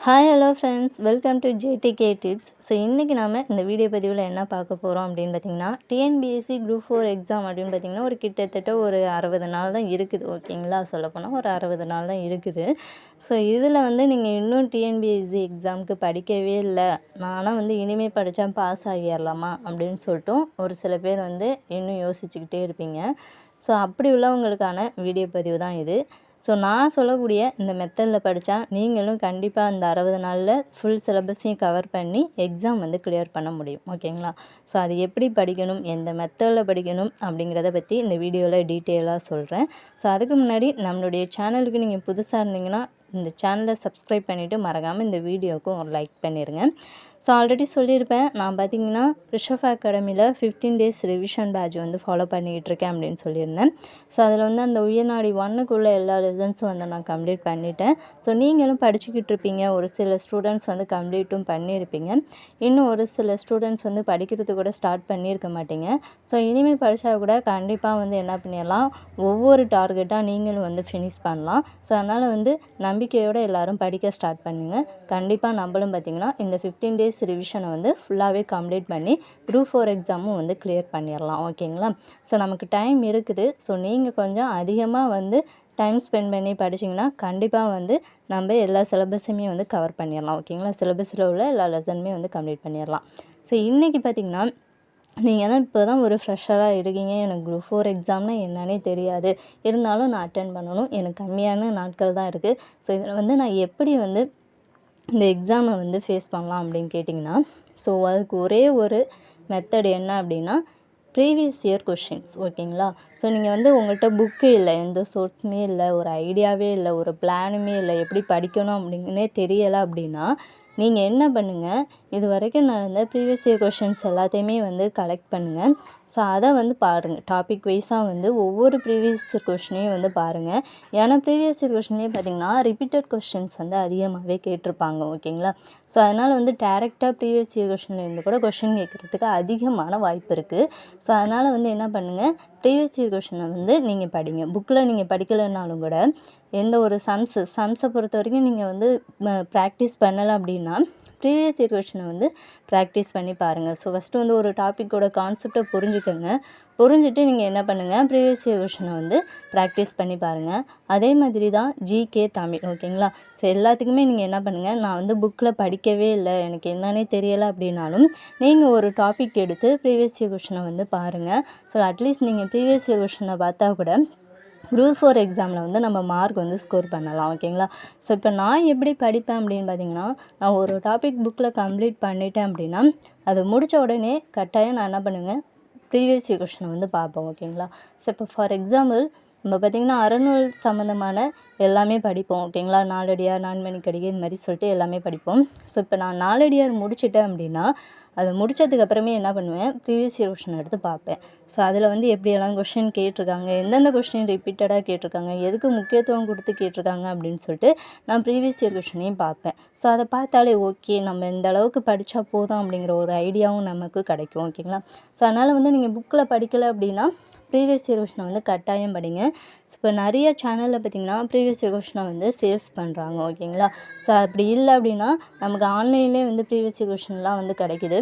Hi hello friends welcome to JDK tips so இன்றைக்கி நாம் இந்த வீடியோ பதிவில் என்ன பார்க்க போகிறோம் அப்படின்னு பார்த்தீங்கன்னா டிஎன்பிஎஸ்சி குரூப் ஃபோர் எக்ஸாம் அப்படின்னு பார்த்திங்கன்னா ஒரு கிட்டத்தட்ட ஒரு அறுபது நாள் தான் இருக்குது. ஓகேங்களா சொல்லப்போனால் ஒரு அறுபது நாள் தான் இருக்குது. ஸோ இதில் வந்து நீங்கள் இன்னும் டிஎன்பிஎஸ்சி எக்ஸாமுக்கு படிக்கவே இல்லை. நானும் வந்து இனிமேல் படித்தா பாஸ் ஆகிடலாமா அப்படின்னு சொல்லிட்டும் ஒரு சில பேர் வந்து இன்னும் யோசிச்சுக்கிட்டே இருப்பீங்க. ஸோ அப்படி உள்ளவங்களுக்கான வீடியோ பதிவு தான் இது. ஸோ நான் சொல்லக்கூடிய இந்த மெத்தடில் படித்தா நீங்களும் கண்டிப்பாக அந்த அறுபது நாளில் ஃபுல் சிலபஸையும் கவர் பண்ணி எக்ஸாம் வந்து கிளியர் பண்ண முடியும். ஓகேங்களா ஸோ அது எப்படி படிக்கணும் எந்த மெத்தடில் படிக்கணும் அப்படிங்கிறத பற்றி இந்த வீடியோவில் டீட்டெயிலாக சொல்கிறேன் ஸோ அதுக்கு முன்னாடி நம்மளுடைய சேனலுக்கு நீங்கள் புதுசாக இருந்தீங்கன்னா இந்த சேனலை சப்ஸ்கிரைப் பண்ணிவிட்டு மறக்காமல் இந்த வீடியோவுக்கும் ஒரு லைக் பண்ணிடுங்க ஸோ ஆல்ரெடி சொல்லியிருப்பேன் நான் பார்த்தீங்கன்னா ரிஷப் அகாடமியில் ஃபிஃப்டீன் டேஸ் ரிவிஷன் பேட்ச் வந்து ஃபாலோ பண்ணிகிட்ருக்கேன் இருக்கேன் அப்படின்னு சொல்லியிருந்தேன். ஸோ அதில் வந்து அந்த உயர்நாடி ஒன்னுக்குள்ளே எல்லா லெசன்ஸும் வந்து நான் கம்ப்ளீட் பண்ணிட்டேன். ஸோ நீங்களும் படிச்சுக்கிட்டு இருப்பீங்க ஒரு சில ஸ்டூடெண்ட்ஸ் வந்து கம்ப்ளீட்டும் பண்ணியிருப்பீங்க. இன்னும் ஒரு சில ஸ்டூடெண்ட்ஸ் வந்து படிக்கிறது கூட ஸ்டார்ட் பண்ணியிருக்க மாட்டீங்க. ஸோ இனிமேல் படித்தா கூட கண்டிப்பாக வந்து என்ன பண்ணிடலாம் ஒவ்வொரு டார்கெட்டாக நீங்களும் வந்து ஃபினிஷ் பண்ணலாம். ஸோ அதனால் வந்து நம்பிக்கையோடு எல்லோரும் படிக்க ஸ்டார்ட் பண்ணுங்கள் கண்டிப்பாக நம்மளும் பார்த்திங்கன்னா இந்த ஃபிஃப்டீன் டேஸ் ரிவிஷனை வந்து ஃபுல்லாகவே கம்ப்ளீட் பண்ணி குரூப் ஃபோர் எக்ஸாமும் வந்து கிளியர் பண்ணிடலாம் ஓகேங்களா ஸோ நமக்கு டைம் இருக்குது. ஸோ நீங்கள் கொஞ்சம் அதிகமாக வந்து டைம் ஸ்பெண்ட் பண்ணி படிச்சிங்கன்னா கண்டிப்பாக வந்து நம்ம எல்லா சிலபஸுமே வந்து கவர் பண்ணிடலாம் ஓகேங்களா சிலபஸில் உள்ள எல்லா லெசனுமே வந்து கம்ப்ளீட் பண்ணிடலாம் ஸோ இன்றைக்கி பார்த்திங்கன்னா நீங்கள் தான் இப்போ தான் ஒரு ஃப்ரெஷராக இருக்கீங்க எனக்கு குரூப் ஃபோர் எக்ஸாம்னா என்னன்னே தெரியாது. இருந்தாலும் நான் அட்டன் பண்ணணும். எனக்கு கம்மியான நாட்கள் தான் இருக்குது ஸோ இதில் வந்து நான் எப்படி வந்து இந்த எக்ஸாமை வந்து ஃபேஸ் பண்ணலாம் அப்படின்னு கேட்டிங்கன்னா ஸோ அதுக்கு ஒரே ஒரு மெத்தட் என்ன அப்படின்னா ப்ரீவியஸ் இயர் கொஷின்ஸ் ஓகேங்களா? ஸோ நீங்கள் வந்து உங்கள்கிட்ட புக்கு இல்லை எந்த சோர்ஸுமே இல்லை ஒரு ஐடியாவே இல்லை ஒரு பிளானுமே இல்லை எப்படி படிக்கணும் அப்படின்னே தெரியலை அப்படின்னா நீங்கள் என்ன பண்ணுங்கள் இது வரைக்கும் நடந்த ப்ரீவியஸ் இயர் கொஷின்ஸ் எல்லாத்தையுமே வந்து கலெக்ட் பண்ணுங்கள் ஸோ அதை வந்து பாருங்கள் டாபிக் வைஸாக வந்து ஒவ்வொரு ப்ரீவியஸ் இயர் கொஷினையும் வந்து பாருங்கள் ஏன்னா ப்ரீவியஸ் இயர் கொஷின்லேயே பார்த்திங்கன்னா ரிப்பீட்டட் கொஷின்ஸ் வந்து அதிகமாகவே கேட்டிருப்பாங்க. ஓகேங்களா? ஸோ அதனால் வந்து டேரெக்டாக ப்ரீவியஸ் இயர் கொஷின்லேருந்து கூட கொஷின் கேட்குறதுக்கு அதிகமான வாய்ப்பு இருக்குது ஸோ அதனால் வந்து என்ன பண்ணுங்கள் ப்ரீவியஸ் இயர் கொஷினை வந்து நீங்கள் படிங்க. புக்கில் நீங்கள் படிக்கலைன்னாலும் கூட எந்த ஒரு சம்ஸு சம்ஸை பொறுத்த வரைக்கும் நீங்கள் வந்து ப்ராக்டிஸ் பண்ணலை அப்படின்னா ப்ரீவியஸ் இயர் கொஷினை வந்து ப்ராக்டிஸ் பண்ணி பாருங்கள் ஸோ ஃபஸ்ட்டு வந்து ஒரு டாப்பிக்கோட கான்செப்டை புரிஞ்சுக்கோங்க. புரிஞ்சுட்டு நீங்கள் என்ன பண்ணுங்கள் ப்ரீவியஸ் இயர் கொஷினை வந்து ப்ராக்டிஸ் பண்ணி பாருங்கள் அதே மாதிரி தான் ஜிகே தமிழ் ஓகேங்களா ஸோ எல்லாத்துக்குமே நீங்கள் என்ன பண்ணுங்கள் நான் வந்து புக்கில் படிக்கவே இல்லை. எனக்கு என்னன்னே தெரியலை அப்படின்னாலும் நீங்கள் ஒரு டாபிக் எடுத்து ப்ரீவியஸ் இயர் கொஷினை வந்து பாருங்கள் ஸோ அட்லீஸ்ட் நீங்கள் ப்ரீவியஸ் இயர் கொஷினை பார்த்தா கூட குரூப் ஃபோர் எக்ஸாமில் வந்து நம்ம மார்க் வந்து ஸ்கோர் பண்ணலாம் ஓகேங்களா ஸோ இப்போ நான் எப்படி படிப்பேன் அப்படின்னு பார்த்தீங்கன்னா நான் ஒரு டாபிக் புக்கில் கம்ப்ளீட் பண்ணிட்டேன் அப்படின்னா அது முடித்த உடனே கட்டாயம் நான் என்ன பண்ணுவேன்? ப்ரீவியஸ் இயர் கொஷனை வந்து பார்ப்போம் ஓகேங்களா ஸோ இப்போ ஃபார் எக்ஸாம்பிள் நம்ம பார்த்திங்கன்னா அறநூல் சம்மந்தமான எல்லாமே படிப்போம் ஓகேங்களா? நாலடியார் நான்மணிக்கடிகை இது மாதிரி சொல்லிட்டு எல்லாமே படிப்போம். ஸோ இப்போ நான் நாலடியார் முடிச்சிட்டேன் அப்படின்னா அதை முடித்ததுக்கப்புறமே என்ன பண்ணுவேன்? ப்ரீவியஸ் இயர் கொஷின் எடுத்து பார்ப்பேன். ஸோ அதில் வந்து எப்படியெல்லாம் கொஷின் கேட்டிருக்காங்க எந்தெந்த கொஷின் ரிப்பீட்டடாக கேட்டிருக்காங்க எதுக்கு முக்கியத்துவம் கொடுத்து கேட்டிருக்காங்க அப்படின்னு சொல்லிட்டு நான் ப்ரீவியஸ் இயர் கொஷினையும் பார்ப்பேன். ஸோ அதை பார்த்தாலே ஓகே நம்ம இந்த அளவுக்கு படித்தா போதும் அப்படிங்கிற ஒரு ஐடியாவும் நமக்கு கிடைக்கும் ஓகேங்களா? ஸோ அதனால் வந்து நீங்கள் புக்கில் படிக்கலை அப்படின்னா ப்ரீவியஸ் இயர் கொஷினை வந்து கட்டாயம் படிங்க. இப்போ நிறைய சேனலில் பார்த்திங்கன்னா ப்ரீவியஸ் இயர் கொஷினை வந்து சேல்ஸ் பண்ணுறாங்க ஓகேங்களா? ஸோ அப்படி இல்லை அப்படின்னா நமக்கு ஆன்லைன்லேயே வந்து ப்ரீவியஸ் இயர் கொஷின்லாம் வந்து கிடைக்கிது.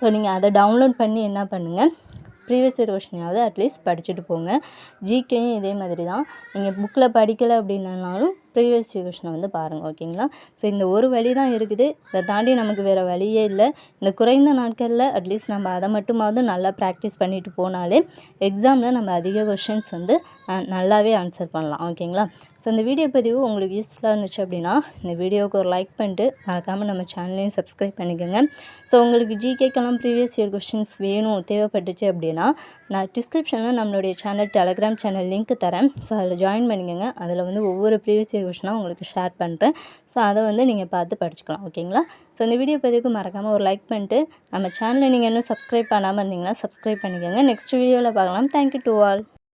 ஸோ நீங்கள் அதை டவுன்லோட் பண்ணி என்ன பண்ணுங்கள் ப்ரீவியஸ் இயர் அட்லீஸ்ட் படிச்சுட்டு போங்க. ஜிகேயும் இதே மாதிரி தான். நீங்கள் புக்கில் படிக்கலை அப்படின்னாலும் ப்ரீவியஸ் கொஷினை வந்து பாருங்கள் ஓகேங்களா? ஸோ இந்த ஒரு வழி தான் இருக்குது. இதை தாண்டி நமக்கு வேறு வழியே இல்லை. இந்த குறைந்த நாட்களில் அட்லீஸ்ட் நம்ம அதை மட்டுமாவது நல்லா ப்ராக்டிஸ் பண்ணிட்டு போனாலே எக்ஸாமில் நம்ம அதிக கொஷின்ஸ் வந்து நல்லாவே ஆன்சர் பண்ணலாம் ஓகேங்களா? ஸோ இந்த வீடியோ பதிவு உங்களுக்கு யூஸ்ஃபுல்லாக இருந்துச்சு அப்படின்னா இந்த வீடியோவுக்கு ஒரு லைக் பண்ணிட்டு மறக்காமல் நம்ம சேனலையும் சப்ஸ்கிரைப் பண்ணிக்கோங்க. ஸோ உங்களுக்கு ஜிகேக்கெல்லாம் ப்ரீவியஸ் இயர் கொஷின்ஸ் வேணும் தேவைப்பட்டுச்சு அப்படின்னா நான் டிஸ்கிரிப்ஷனில் நம்மளுடைய சேனல் டெலகிராம் சேனல் லிங்க் தரேன். ஸோ அதில் ஜாயின் பண்ணிக்கோங்க. அதில் வந்து ஒவ்வொரு ப்ரீவியஸ் இயர் கொஷினாக உங்களுக்கு ஷேர் பண்ணுறேன் ஸோ அதை வந்து நீங்கள் பார்த்து படிச்சுக்கலாம் ஓகேங்களா? ஸோ இந்த வீடியோ பதிவுக்கு மறக்காமல் ஒரு லைக் பண்ணிட்டு நம்ம சேனலை நீங்கள் இன்னும் சப்ஸ்கிரைப் பண்ணாமல் இருந்தீங்கன்னா சப்ஸ்கிரைப் பண்ணிக்கோங்க. நெக்ஸ்ட் வீடியோவில் பார்க்கலாம். Thank you to all